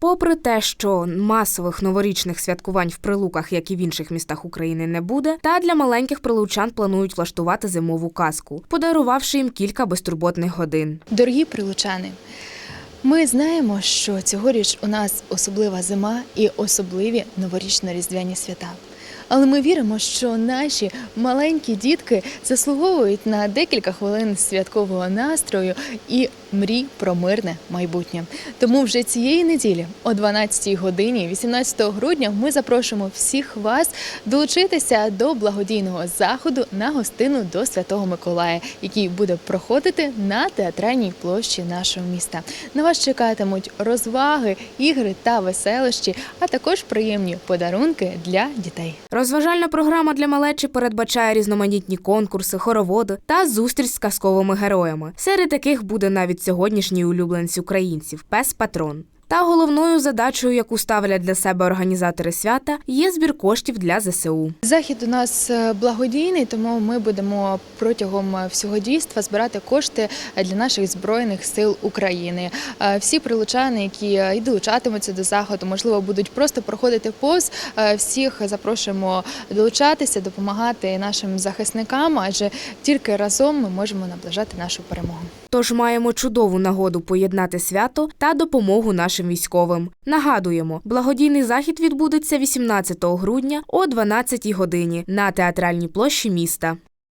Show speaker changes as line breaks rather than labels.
Попри те, що масових новорічних святкувань в прилуках, як і в інших містах України, не буде, та для маленьких прилучан планують влаштувати зимову казку, подарувавши їм кілька безтурботних годин.
Дорогі прилучани, ми знаємо, що цьогоріч у нас особлива зима і особливі новорічно-різдвяні свята. Але ми віримо, що наші маленькі дітки заслуговують на декілька хвилин святкового настрою і мрій про мирне майбутнє. Тому вже цієї неділі, о 12 годині, 18 грудня, ми запрошуємо всіх вас долучитися до благодійного заходу на гостину до Святого Миколая, який буде проходити на театральній площі нашого міста. На вас чекатимуть розваги, ігри та веселощі, а також приємні подарунки для дітей.
Розважальна програма для малечі передбачає різноманітні конкурси, хороводи та зустріч з казковими героями, серед яких буде навіть сьогоднішній улюбленець українців пес Патрон. Та головною задачею, яку ставлять для себе організатори свята, є збір коштів для ЗСУ.
Захід у нас е, благодійний, тому ми будемо протягом е, всього дійства збирати кошти для наших збройних сил України. Е, Всі прилучани, які е, і долучатимуться до заходу, можливо, будуть просто проходити повз. е, Всіх запрошуємо долучатися, допомагати нашим захисникам, адже тільки разом ми можемо наближати нашу перемогу.
Тож маємо чудову нагоду поєднати свято та допомогу нашим військовим. Нагадуємо, благодійний захід відбудеться 18 грудня о 12 годині на театральній площі міста.